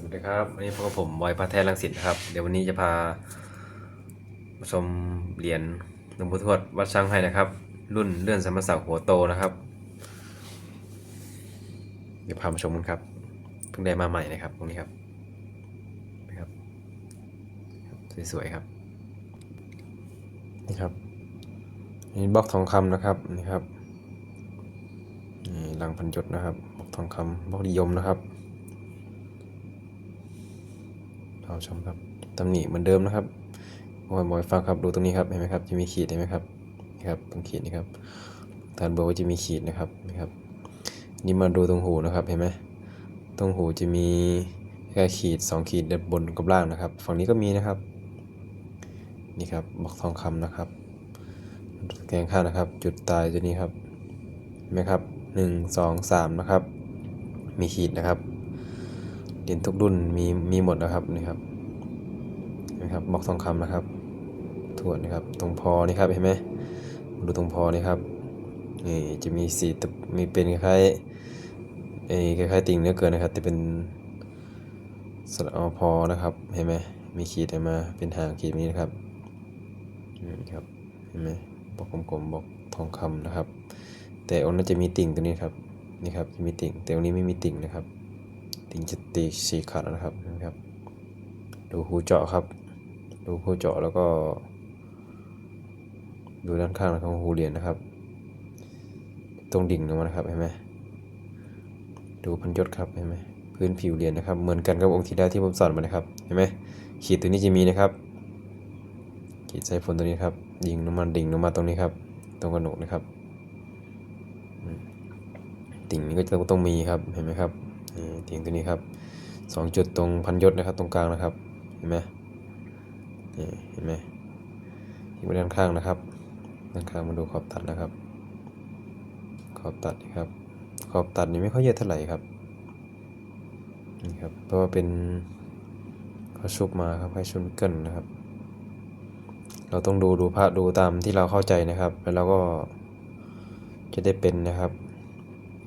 สวัสดีครับวันนี้พบกับผมบอยพาแท้ลังสิตนครับ เดี๋ยววันนี้จะพาชมเหรียญหลวงปู่ทวดวัดช่างให้นะครับ รุ่นเลื่อนสมณศักดิ์หัวโตนะครับ เดี๋ยวพามาชมกันครับเพิ่งได้มาใหม่นะครับตรงนี้ครับนะครับครับสวยๆครับนี่ครับนี่บล็อกทองคำนะครับนี่ครับนี่ลังพันยศนะครับบล็อกทองคำบล็อกนิยมนะครับ เราชมครับตำหนิเหมือนเดิมนะครับบอยบอยฟังครับดูตรงนี้ครับเห็นไหมครับจะมีขีดเห็นไหมครับนี่ครับตรงขีดนี่ครับทานบอกว่าจะมีขีดนะครับนะครับนี่มาดูตรงหูนะครับเห็นไหมตรงหูจะมีแค่ขีดสองขีดด้านบนกับล่างนะครับ ฝั่งนี้ก็มีนะครับนี่ครับบล็อกทองคำนะครับแกงข้างนะครับ จุดตายตัวนี้ครับเห็นไหมครับหนึ่งสองสามนะครับ มีขีดนะครับ เหรียญทุกรุ่นมีมีหมดนะครับนี่ครับนะครับบล็อกทองคำนะครับถวดนะครับตรงพอนี่ครับเห็นไหมดูตรงพอนี่ครับนี่จะมีสีตะมีเป็นคล้ายๆเอ้คล้ายๆติ่งเนื้อเกินนะครับแต่เป็นสระอพอนะครับเห็นไหมมีขีดออกมาเป็นหางขีดนี้นะครับนี่ครับเห็นไหมบล็อกกลมๆบล็อกทองคำนะครับ แต่องค์นั้นจะมีติ่งตัวนี้ครับนี่ครับจะมีติ่งแต่องค์นี้ไม่มีติ่งนะครับ ติงจะตีสีขาดนะครับนะครับ ดูหูเจาะครับ ดูหูเจาะแล้วก็ ดูด้านข้างของหูเหรียญนะครับ ตรงดิ่งลงมานะครับเห็นไหมดูพันยศครับเห็นไหมพื้นผิวเหรียญนะครับ เหมือนกันกับองค์ที่แล้ที่ผมสอนมานะครับเห็นไหมขีดตัวนี้จะมีนะครับ ขีดสายฝนตัวนี้ครับดิ่งลงมาดิ่งลงมาตรงนี้ครับ ตรงกระหนกนะครับติ่งนี้ก็จะต้องมีครับ เห็นไหมครับ เตียงตัวนี้ครับสองจุดตรงพันยศนะครับตรงกลางนะครับเห็นไหมนี่เห็นไหมที่ด้านข้างนะครับด้านข้างมาดูขอบตัดนะครับ ขอบตัดครับ ขอบตัดนี่ไม่ค่อยเยอะเท่าไหร่ครับนี่ครับเพราะว่าเป็นเขาชุบมาครับให้ชุบเกิลนะครับ เราต้องดูดูพระดูตามที่เราเข้าใจนะครับ แล้วเราก็จะได้เป็นนะครับ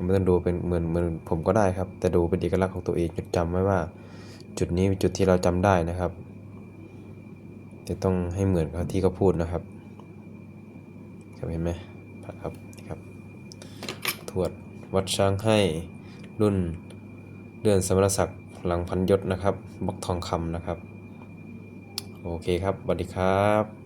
ไม่ต้องดูเป็นเหมือนเหมือนผมก็ได้ครับ แต่ดูเป็นเอกลักษณ์ของตัวเองจดจำไว้ว่า จุดนี้เป็นจุดที่เราจำได้นะครับจะต้องให้เหมือนกับที่เขาพูดนะครับครับเห็นไหมครับครับทวดวัดช้างให้รุ่นเลื่อนสมณศักดิ์หลังพันยศนะครับบล็อกทองคำนะครับ โอเคครับสวัสดีครับ